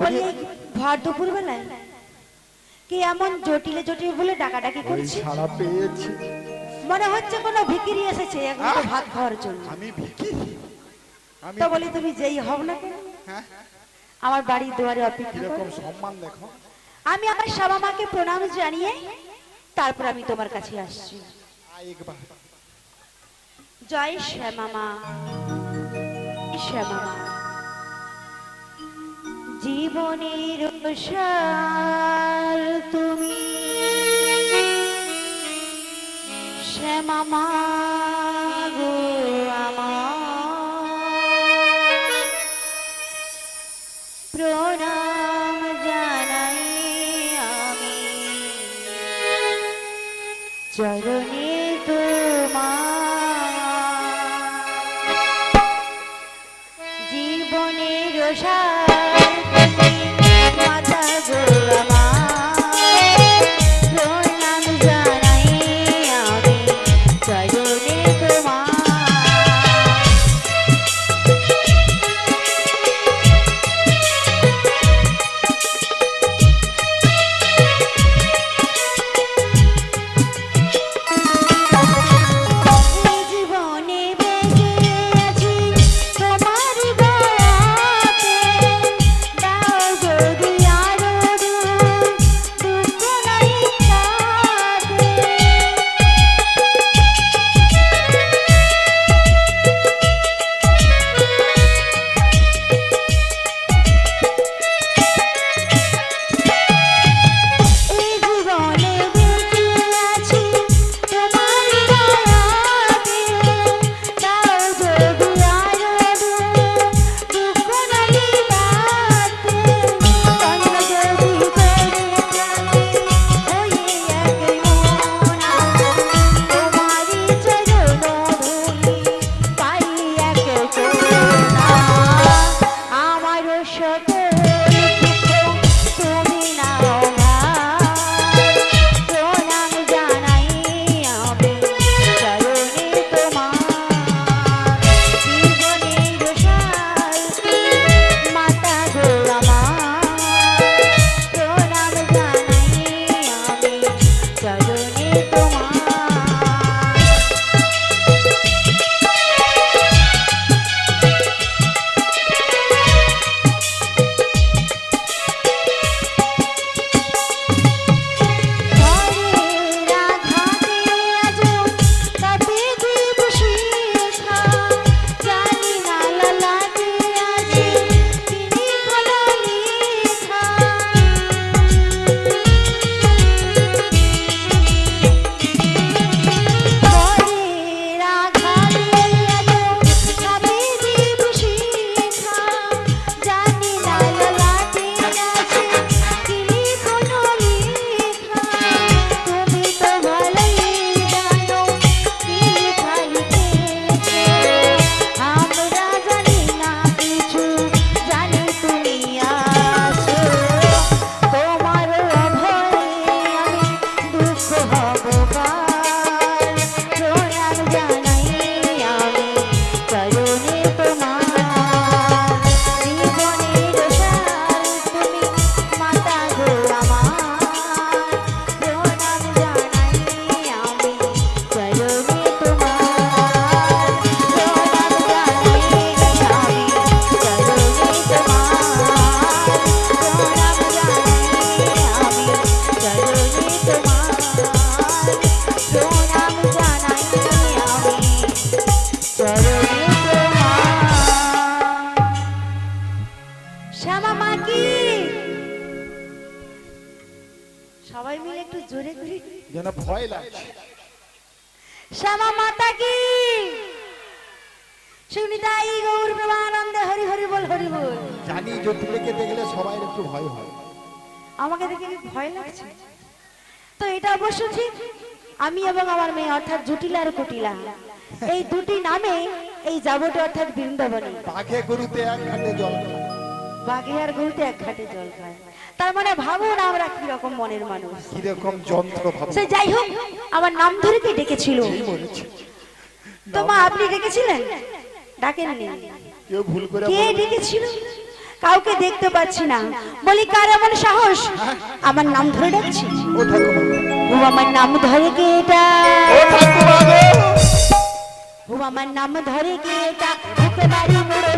বলি এই ভর দুপুর বেলায় কি এমন জটিলে জটিল বলে ডাকাডাকি করছি ছাড়া পেয়েছি। মনে হচ্ছে কোনো ভিকিরি এসেছে এখন তো ভাত খাওয়ার জন্য। আমি ভিকি আমি তো বলি তুমি যেই হও না কেন? হ্যাঁ? আমার বাড়ির দুয়ারে অপেক্ষা করো। সম্মান দেখো। আমি আমার সাবা মাকে প্রণাম জানিয়ে তারপর আমি তোমার কাছে আসছি। জয় শ্যামা মা শ্যামা মা জীবনের সার তুমি। শ্যামা গো আমার। যেন ভয় লাগছে শ্যামা মাতা কি? গৌর প্রেমানন্দে হরি হরি বল হরি বল। জানি জটিলেকে দেখলে সবাই একটু ভয় হয়। আমাকে দেখে ভয় লাগছে? তো এটা অবশ্য ঠিক। আমি এবং আমার মেয়ে অর্থাৎ জটিলা আর কুটিলা। এই দুটি নামে এই যাবটি অর্থাৎ বৃন্দাবনে। বাঘে গরুতে এক ঘাটে জল খায়। বাঘে আর গরুতে এক ঘাটে জল খায়। তার মানে ভাবুন আমরা কি রকম মনের মানুষ। কীরকম যন্ত্র ভাব সে যাই হোক আমার নাম ধরে কে ডেকেছিল? তো মা আপনি ডেকেছিলেন? ডাকেননি। কেউ ভুল করে কে ডেকেছিল? কাউকে দেখতে পাচ্ছি না। বলি কার এমন সাহস? আমার নাম ধরে ডাকছি। ও ঠাকুমা। আমার নাম ধরে কে এটা? ও ঠাকুমা গো। আমার নাম ধরে কে এটা? বুকে বাড়ি মোড়ে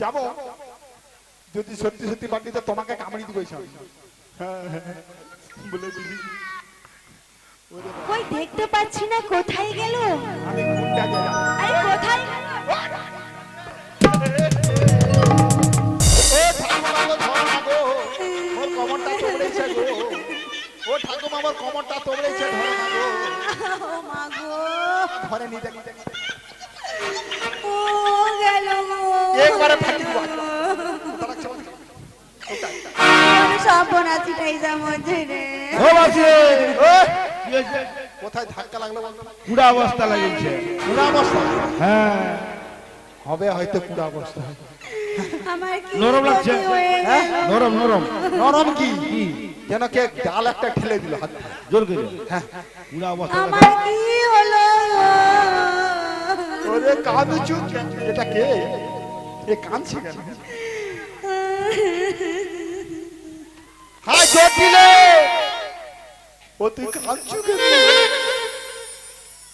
যাব? যদি সত্যি সত্যি পাটিতে তোমাকে কামড়ি দিবে সব বলে দিলি কই দেখতে পাচ্ছি না কোথায় গেল? আমি কোনটা গেলাম আরে কোথায়? ও ঠাকুমা গো ধর আমার কমরটা তোমড়েছে ও নিতে নিতে নিতে। ও গেল গো। একবারে ফাটি দিব। তারা চল ওটাই যা মধ্যে রে ও বাসি ও কোথায় ধাক্কা লাগল পুরা অবস্থা লাগিয়েছে। পুরা অবস্থা? হ্যাঁ। হবে হয়তো পুরা অবস্থা। আমার কি নরম লাগছে? হয়ে? নরম নরম। নরম কি? কি? যেন কে ডাল একটা ঠেলে দিল হাত জোর করে। হ্যাঁ। পুরা অবস্থা আমার কি হলো? ওরে কাঁদছু এটা কে? এ কাঁদছে কেন? হাই জটিলে! ও তুই কাঁদছু কেন?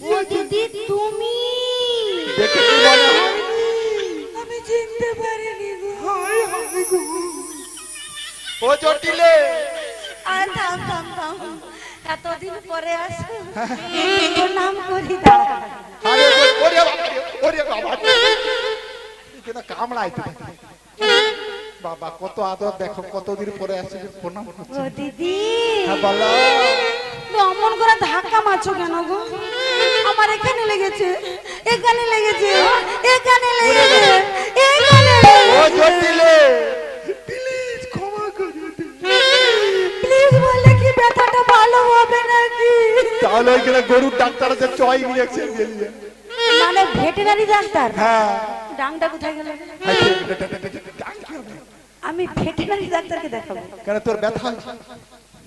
ও দিদি তুমি দেখে কি মনে আমি চিনতে পারিনি গো। হায় হায় গো। ও জটিলে! আর থাম থাম থাম এতদিন পরে আসো তোর নাম করি দাঁড়া আরে ওরে বাবা ওরে বাবা। বাবা কত আদর দেখো কতদিন পরে আসছে প্রণাম ও দিদি। হ্যাঁ বলো। অমন করে ধাক্কা মারছো কেন গো? আমার এখানে লেগেছে এখানে লেগেছে এখানে লেগেছে এখানে ও লেগেছে জটিলে। প্লিজ ক্ষমা করে প্লিজ বললে কি ব্যথাটা ভালো হবে নাকি? তাহলে ওইখানে গরুর ডাক্তার আছে চয় ইঞ্জেকশন দিয়ে মানে ভেটেরিনারি ডাক্তার? হ্যাঁ। ডাংটা কোথায় গেল? আমি ভেটেরিনারি ডাক্তারকে দেখাবো। কেন তোর ব্যথা?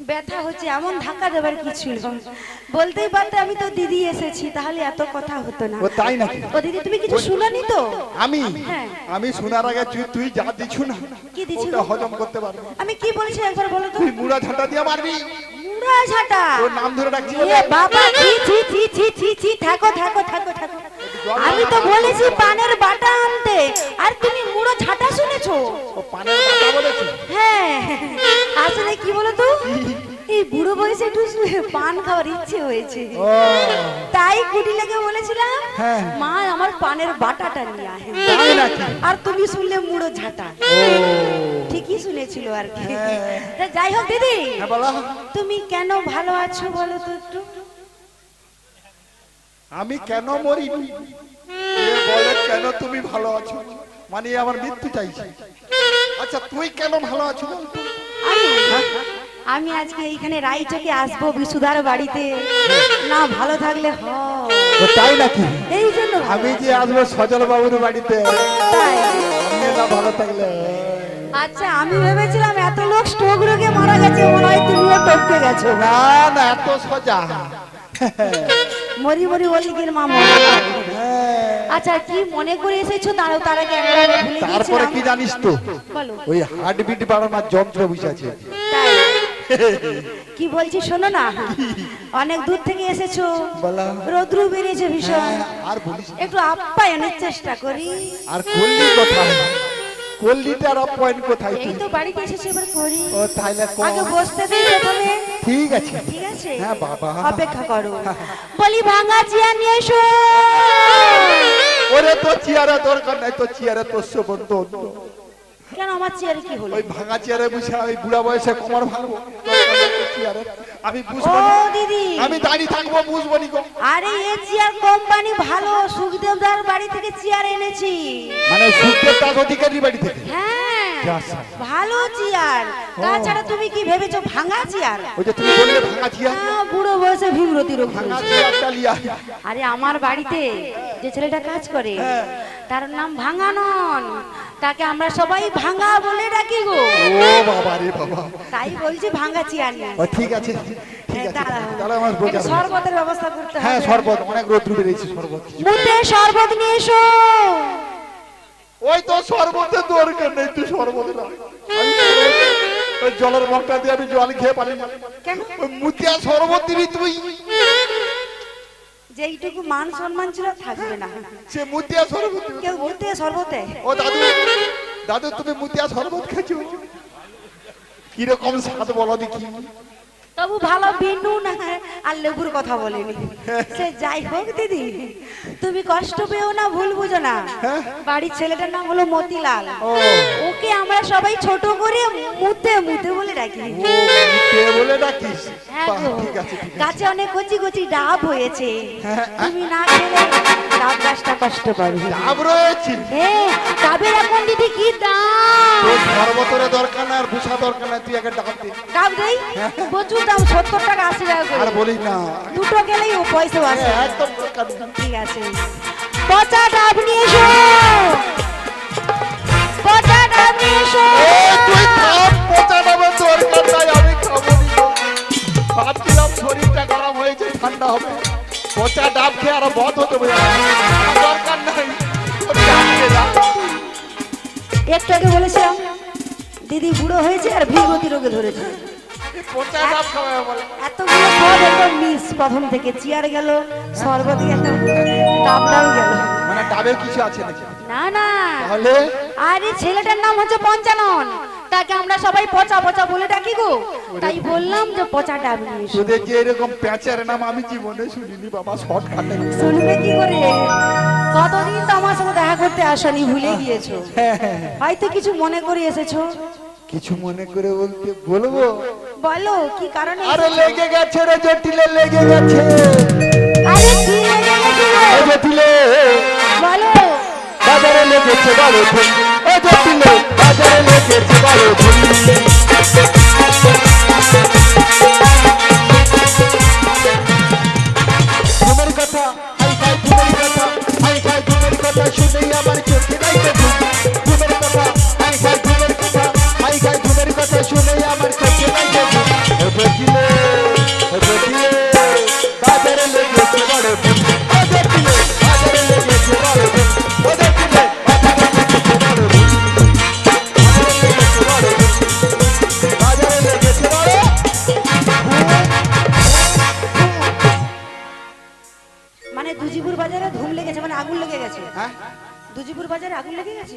ব্যথা হচ্ছে এমন ধাক্কা দেবার কি ছিল বলতেই পারতে আমি তো দিদি এসেছি তাহলে এত কথা হতো না। ও তাই নাকি? ও দিদি তুমি কিছু শুনোনি তো? আমি? হ্যাঁ। আমি শোনার আগে তুই তুই যা দিছু না কি দিছি? ওটা হজম করতে পারব আমি কি বলেছি একবার বলো তো? তুই মুড়া ঝাঁটা দিয়ে মারবি? মুড়া ঝাঁটা? তোর নাম ধরে ডাকছি এ বাবা। ছি ছি ছি ছি ছি থাকো থাকো থাকো থাকো। আমি তো বলেছি পানের বাটা আনতে। আর তুমি মুড়ো ঝাঁটা শুনেছো? ও পানের কথা বলেছি? হ্যাঁ। আসলে কি বলো তো এই বুড়ো বয়সে একটু পান খাওয়ার ইচ্ছে হয়েছে। তাই কুটি লেগে বলেছিলাম হ্যাঁ। মা আমার পানের বাটাটা নিয়ে আয়। আর তুমি শুনলে মুড়ো ঝাঁটা। ঠিকই শুনেছিল আর কি। হ্যাঁ। তা যাই হোক দিদি। হ্যাঁ বলো। তুমি কেন ভালো আছো বলো তো একটু? আমি কেন মরিনি এ বলে কেন তুমি ভালো আছো? মানে আমার মৃত্যু চাইছি। আচ্ছা তুই কেন ভালো আছো আমি? আজকে এইখানে রাইচকে আসব বিশুদার বাড়িতে। না ভালো থাকলে হয় তাই নাকি? এই জন্য আমি যে আসব সজল বাবুর বাড়িতে না ভালো থাকলে। আচ্ছা আমি ভেবেছিলাম এত লোক স্ট্রোক রোগে মারা গেছে মনে হয় তুমিও টপকে গেছো। না না এত সোজা। মরি মরি বলিগির মা মনে আচ্ছা কি মনে করে এসেছ? তারও তার ভুলে তারপরে কি জানিস তো? ওই হার্টবিট বাড়ানোর যন্ত্র কি বলছি শোনো না? অনেক দূর থেকে এসেছ। রোদ্রু বেরিয়েছে ভীষণ। না। একটু আপ্যায়নের চেষ্টা করি। আর কল্লি কোথায়? কল্লিটার পয়েন্ট কোথায় এই তো বাড়িতে এসেছি এবার করি। ও তাহলে আগে বসতে দিই প্রথমে। ঠিক আছে ঠিক আছে হ্যাঁ, বাবা। অপেক্ষা করো বলি ভাঙা চিয়া নিয়ে এসো ওরে তো চেয়ারে দরকার নাই তো চেয়ারে তোর সব অন্য। কেন আমার চেয়ারে কি হলো? ওই ভাঙা চেয়ারে বসে ওই বুড়া বয়সে কোমর ভাঙবো। আমি বুঝব দিদি। আমি দাঁড়িয়ে থাকব বুঝব নি গো। আরে এ চেয়ার কোম্পানি ভালো। সুখদেবদার বাড়ি থেকে চেয়ার এনেছি। মানে অধিকারী বাড়ি থেকে? হ্যাঁ। ভালো চেয়ার। তাছাড়া তুমি কি ভেবেছো ভাঙা চেয়ার? ওই যে তুমি বললে ভাঙা চেয়ার? বুড়ো বয়সে ভীমরতি রোগ ভাঙা চেয়ারটা লিয়া আরে আমার বাড়িতে যে ছেলেটা কাজ করে হ্যাঁ। তার নাম ভাঙানন। তাকে আমরা সবাই ভাঙা বলে ডাকি গো। ও বাবা রে বাবা। তাই বলছি ভাঙা চেয়ার নিয়ে ও ঠিক আছে ঠিক আছে। তাহলে আমার বোঝা শরবতের ব্যবস্থা করতে হ্যাঁ হবে। শরবত অনেক রোদ্রু বেরিয়েছে শরবত। মুতে শরবত নিয়ে এসো। ওই তো শরবতের দরকার নেই তুই শরবত না। ওই জলের মগটা দিয়ে আমি জল খেয়ে পারি না কেন? মুতিয়া শরবত দিবি তুই। যেইটুকু মান সম্মান ছিল থাকবে না। সে মুতিয়া শরবত। কেউ মুতিয়া শরবতে। ও দাদু দাদু তুমি মুতিয়া শরবত খেয়েছো? কীরকম স্বাদ বলো দেখি। তবু ভালো বিনু না। আর লেবুর কথা বলেনি। সে যাই হোক দিদি তুমি কষ্ট পেও না ভুল বুঝো না। বাড়ির ছেলেটার নাম হলো মতিলাল। ওকে আমরা সবাই ছোট করে মুতে মুতে বলে ডাকি। কে বলে ডাকিস? হ্যাঁ গাছে অনেক কচি কচি ডাব হয়েছে। হ্যাঁ, তুমি না খেলে ডাব গাছটা কষ্ট পাবে। ডাব রয়েছে। হ্যাঁ ডাবের এখন দিদি কি দাম তোর শরবতের দরকার না আর ভুষা দরকার না তুই একটা ডাব দে। ডাব দেই? প্রচুর দাম সত্তর টাকা আশি টাকা আর করে বলিস না। দুটো গেলেই ও পয়সা আসে হ্যাঁ, একদম ঠিক আছে। পচা ডাব নিয়ে এসো। পচা ডাব নিয়ে এসো তুই থাম, পচা ডাবের দরকার নাই, আমি খাব ভাবছিলাম শরীরটা গরম হয়েছে ঠান্ডা হবে। পচা ডাব খেয়ে আরও বধ হতে হবে। দরকার নাই। একটু আগে বলেছিলাম দিদি বুড়ো হয়েছে আর ভীমরতি রোগে ধরেছে। এই পচা ডাব খাওয়াবে বলে। এতগুলো সব একদম মিস। প্রথম থেকে চেয়ার গেল শরবত গেল ডাবটাও গেল। মানে ডাবে কিছু আছে নাকি? না না। তাহলে? আরে ছেলেটার নাম হচ্ছে পঞ্চানন। তাকে আমরা সবাই পচা পচা বলে ডাকি গো। তাই বললাম যে পচা ডাব নিয়ে তোদের যে এরকম প্যাঁচের নাম আমি জীবনে শুনিনি বাবা শর্ট খাটে শুনবে কি করে? কতদিন তো আমার সাথে দেখা করতে আসনি ভুলে গিয়েছো? হয়তো কিছু মনে করে এসেছ? কিছু মনে করে বলতে বলব? বলো কি কারণে আরে? লেগে গেছে রে জটিলে লেগে গেছে। আরে কি লেগে গেছে? ও জটিলে। বলো। বাজারে লেগেছে ধুম ও জটিলে বাজারে লেগেছে বড় ধুম কথা আই খাই ধুমের কথা আই খাই ধুমের কথা শুনেই আমার চোখে রাইতে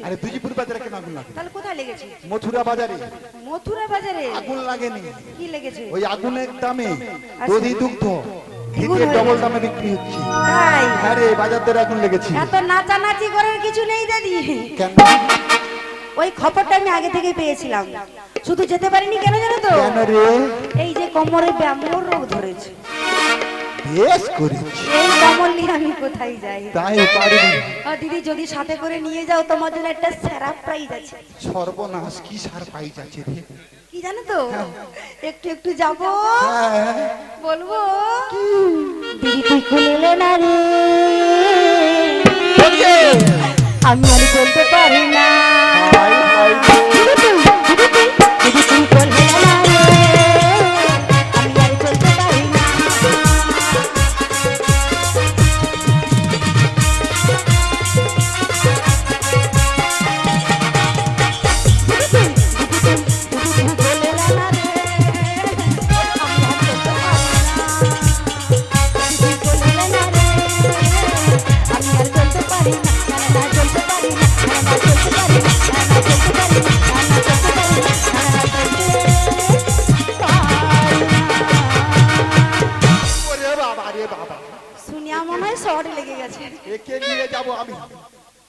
আরে দুজিপুর বাজারে কেন আগুন লাগে? তাহলে কোথায় লেগেছে? মথুরা বাজারে। মথুরা বাজারে? আগুন লাগেনি। কি লেগেছে? ওই আগুনের দামে দধি দুগ্ধ দ্বিগুণ ডবল দামে বিক্রি হচ্ছে। তাই? আরে বাজার আগুন লেগেছে। এত নাচানাচি করার কিছু নেই দাদি। কেন? ওই খবরটা আমি আগে থেকে পেয়েছিলাম। শুধু যেতে পারিনি কেন জানো তো? এই যে কোমরে ব্যামোর রোগ ধরেছে। বেশ করেছি। এই কমল নিয়ে আমি কোথায় যাই? তাই পারিনি ও দিদি যদি সাথে করে নিয়ে যাও তোমার জন্য একটা স্যারা প্রাইজ আছে। সর্বনাশ কি সার পাই যাচ্ছে রে? কি জানো তো? একটু একটু যাব। হ্যাঁ, বলব? দিদি তুই খুলে না রে? আমি আর চলতে পারি না। দিদি তুই,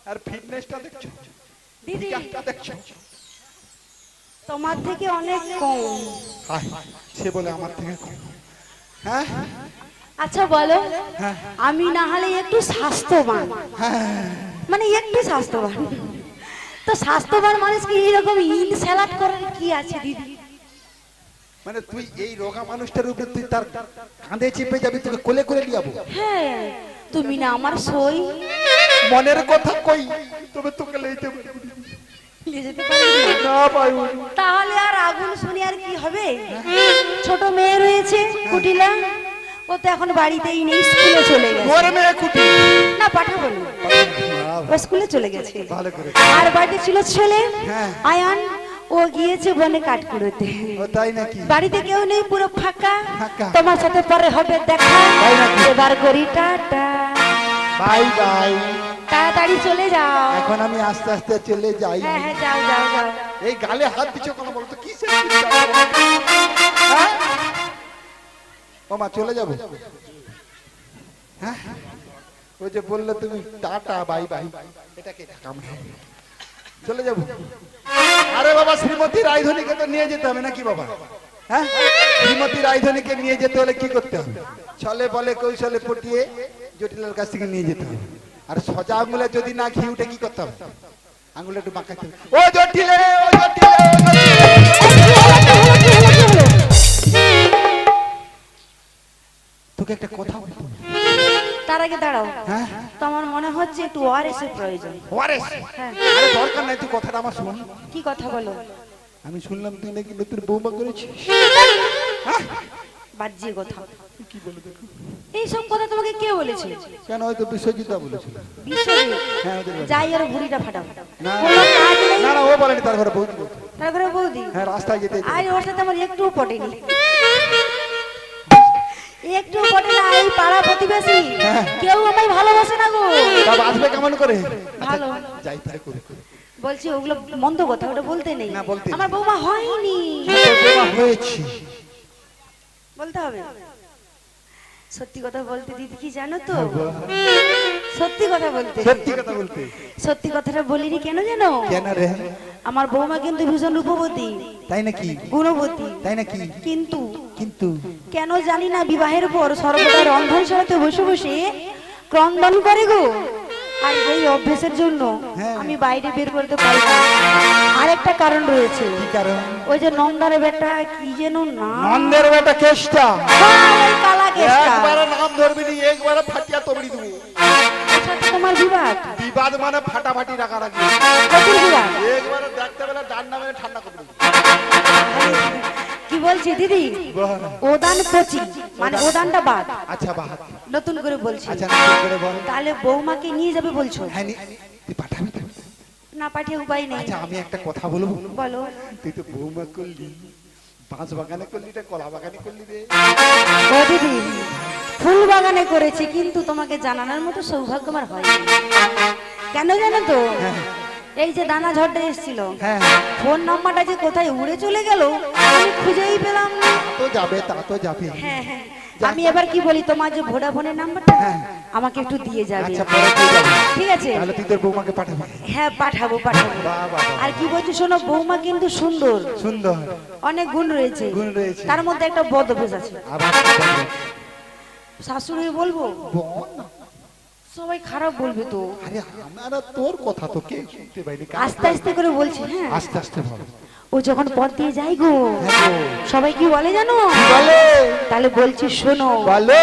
ফিটনেসটা দেখছ? দিদি দেখছ? তোমার থেকে অনেক কম। সে বলে আমার থেকে কম। হ্যাঁ? আচ্ছা বলো। হ্যাঁ। আমি না হলে একটু স্বাস্থ্যবান। মানে একটু স্বাস্থ্যবান। তো স্বাস্থ্যবান মানুষকে এইরকম ইন স্যালাড করার কি আছে দিদি? মানে তুই এই রোগা মানুষটার উপরে তুই তার কাঁধে চেপে যাবি তোকে কোলে কোলে নিয়ে যাব। হ্যাঁ। তুমি না আমার সই। মনের কথা কই তবে তোকে লইতে তাহলে আর আগুন শুনে আর কি হবে? ছোট মেয়ে রয়েছে কুটিলা। ও তো এখন বাড়িতেই নেই স্কুলে চলে গেছে। ওর মেয়ে কুটি না পাঠাবো না। ও স্কুলে চলে গেছে। ভালো করে। আর বাড়িতে ছিল ছেলে। হ্যাঁ। আয়ান ও গিয়েছে বনে কাট করতে ও তাই নাকি? বাড়িতে কেউ নেই পুরো ফাঁকা। তোমার সাথে পরে হবে দেখা। এবার করি টাটা বাই বাই। তাড়াতাড়ি চলে যাও। এখন আমি আস্তে আস্তে চলে যাই। হ্যাঁ হ্যাঁ যাও যাও যাও। এই গালে হাত দিচ্ছ কেন বলতো কি হ্যাঁ? ও মা চলে যাব। হ্যাঁ? ওই যে বললে তুমি টাটা বাই বাই। এটাকে কাম চলে যাব। আরে বাবা শ্রীমতী রায়ধনীকে তো নিয়ে যেতে হবে নাকি বাবা? হ্যাঁ? শ্রীমতী রায়ধনীকে নিয়ে যেতে হলে কি করতে হবে? ছলে বলে কৌশলে পটিয়ে জটিলের কাছ থেকে নিয়ে যেতে হবে। আর সজা আঙুলে যদি না ঘি উঠে কি করতে হবে? আঙুলে একটু বাঁকাতে হবে ও জটিলে ও জটিলে তোকে একটা কথা বলব তার আগে দাঁড়াও। হ্যাঁ? তো আমার মনে হচ্ছে একটু ওআরএস এর প্রয়োজন। ওয়ারেস হ্যাঁ। আরে দরকার নাই তুই কথাটা আমার শোন। কি কথা বলো? আমি শুনলাম তুই নাকি নতুন বৌমা করেছিস। বাহ্যিক কথা। কি বলে দেখো? এই সব কথা তোমাকে কে বলেছে? কেন হয়তো বিশ্বজিতা বলেছিল। হ্যাঁ যাই আর ভুড়িটা ফাটাও। না না না ও বলেনি তার ঘরে বৌদি তার ঘরে বৌদি? হ্যাঁ রাস্তায় যেতে। আর ওর সাথে আমার একটুও পটেনি। একটু পটে না এই পাড়া প্রতিবেশী। হ্যাঁ। কেউ আমায় ভালোবাসে না গো। বাবা আসবে কেমন করে? ভালো। যাই তাই করে। বলছি ওগুলো মন্দ কথা ওটা বলতে নেই। না, আমার বৌমা হয়নি। বৌমা হয়েছি। বলতে হবে? সত্যি কথা বলতে দিদি কি জানো তো? হ্যাঁ, সত্যি কথা বলতে। সত্যি কথা বলতে। সত্যি কথাটা বলিনি কেন জানো? কেন রে? আমার বৌমা কিন্তু ভীষণ রূপবতী। তাই নাকি? গুণবতী। তাই নাকি? কিন্তু কিন্তু? কেন জানি না বিবাহের পর সর্বদা রন্ধন সারাতে বসে বসে ক্রন্দন করে গো। আর এই অভ্যেসের জন্য হ্যাঁ। আমি বাইরে বের করতে পারি না। আরেকটা কারণ রয়েছে। কি কারণ? ওই যে নন্দারে বেটা কি যেন না নন্দের বেটা কেষ্টা। ওই কালা কেসটা একবারে নাম ধরবি নি একবারে ফাটিয়া তবড়ি দিবি। ওর তোমার বিবাদ? বিবাদ মানে ফাটাফাটি রাখারাখি কতির বিবাদ? একবারে দেখতে বেলা ডান নামে ঠান্ডা করে কি বলছি দিদি? ওদান কচি মানে ওদানটা বাদ। আচ্ছা বাহাত নতুন করে বলছি। আচ্ছা নতুন করে বল। তাহলে বৌমাকে নিয়ে যাবে বলছো? হ্যাঁ? না পাঠিয়ে উপায় নেই। আচ্ছা আমি একটা কথা বলব? বলো। তুই তো বৌমা করলি বাগানে করলি রে কলা বাগানে করলি রে। ও দিদি ফুল বাগানে করেছি কিন্তু তোমাকে জানানোর মতো সৌভাগ্য আমার হয়নি। কেন জানো তো? এই যে দানা ঝড়টা এসেছিল হ্যাঁ। ফোন নাম্বারটা যে কোথায় উড়ে চলে গেল আমি খুঁজেই পেলাম না। তো যাবে তা তো যাবে। হ্যাঁ হ্যাঁ। আমি এবার কি বলি? তোমার যে ভোডাফোনের নাম্বারটা হ্যাঁ। আমাকে একটু দিয়ে যাবে। আচ্ছা তুই যাবি। ঠিক আছে? তাহলে তুই তোর বৌমাকে পাঠাবি। হ্যাঁ পাঠাবো পাঠাবো। আর কি বলছি শোনো বৌমা কিন্তু সুন্দর। সুন্দর। অনেক গুণ রয়েছে। গুণ রয়েছে। তার মধ্যে একটা বদ অভ্যেস আছে? শাশুড়ি বলব? বল না। সবাই খারাপ বলবে তো। আরে আমরা তোর কথা তো কে শুনতে পাইনি আস্তে আস্তে করে বলছি হ্যাঁ। আস্তে আস্তে বল। ও যখন পথ দিয়ে যাই গো হ্যাঁ সবাই কি বলে জানো? বলে। তাহলে বলছি শোনো। বলো।